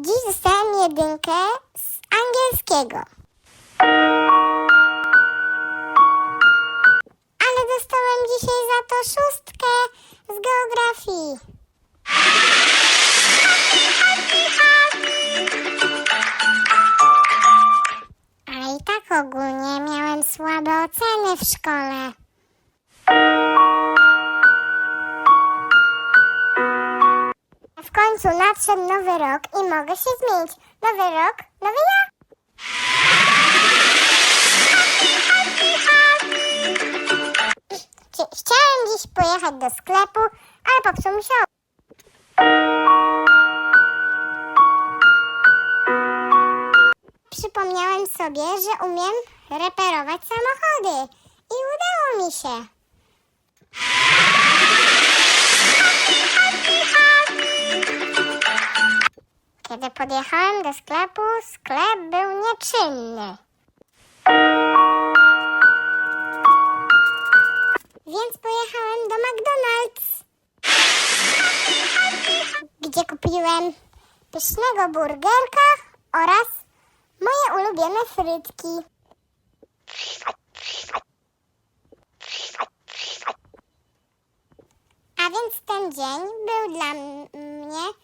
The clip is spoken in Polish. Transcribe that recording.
Dziś dostałem jedynkę z angielskiego. Ale dostałem dzisiaj za to szóstkę z geografii. Ale i tak ogólnie miałem słabe oceny w szkole. W końcu nadszedł nowy rok i mogę się zmienić. Nowy rok, nowy ja. Chci- Chciałem dziś pojechać do sklepu, ale popsuł mi się Przypomniałem sobie, że umiem reperować samochody i udało mi się. Kiedy podjechałem do sklepu, sklep był nieczynny. Więc pojechałem do McDonald's, gdzie kupiłem pysznego burgerka oraz moje ulubione frytki. A więc ten dzień był dla mnie